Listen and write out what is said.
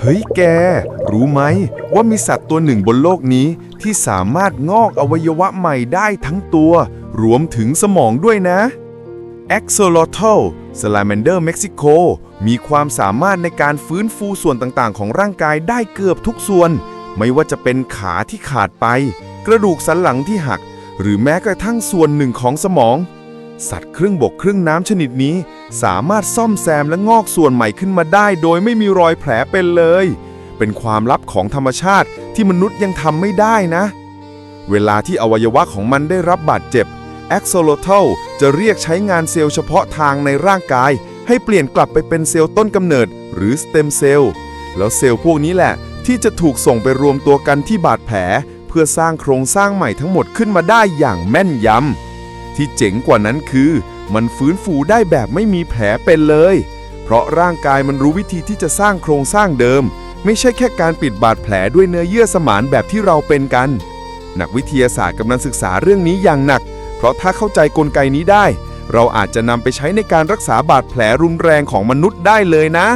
เฮ้ยแก รู้ไหมว่ามีสัตว์ตัวหนึ่งบนโลกนี้ที่สามารถงอกอวัยวะใหม่ได้ทั้งตัว รวมถึงสมองด้วยนะ Axolotl Salamander Mexico มีความสามารถในการฟื้นฟูส่วนต่างๆ ของร่างกายได้เกือบทุกส่วน ไม่ว่าจะเป็นขาที่ขาดไป กระดูกสันหลังที่หัก หรือแม้กระทั่งส่วนหนึ่งของสมอง สัตว์ครึ่งบกครึ่งน้ำชนิดนี้ สามารถซ่อมแซมและงอกส่วนใหม่ขึ้นมาได้ โดยไม่มีรอยแผลเป็นเลย เป็นความลับของธรรมชาติที่มนุษย์ยังทำไม่ได้นะ เวลาที่อวัยวะของมันได้รับบาดเจ็บ Axolotl จะเรียกใช้งานเซลล์เฉพาะทางในร่างกาย ให้เปลี่ยนกลับไปเป็นเซลล์ต้นกำเนิด หรือสเต็มเซลล์แล้วเซลล์พวกนี้แหละ ที่จะถูกส่งไปรวมตัวกันที่บาดแผล เพื่อสร้างโครงสร้างใหม่ทั้งหมดขึ้นมาได้อย่างแม่นยำ ที่เจ๋งกว่านั้นคือ มันฟื้นฟูได้แบบไม่มีแผลเป็นเลย เพราะร่างกายมันรู้วิธีที่จะสร้างโครงสร้างเดิม ไม่ใช่แค่การปิดบาดแผลด้วยเนื้อเยื่อสมานแบบที่เราเป็นกัน นักวิทยาศาสตร์กำลังศึกษาเรื่องนี้อย่างหนัก เพราะถ้าเข้าใจกลไกนี้ได้ เราอาจจะนำไปใช้ในการรักษาบาดแผลรุนแรงของมนุษย์ได้เลยนะ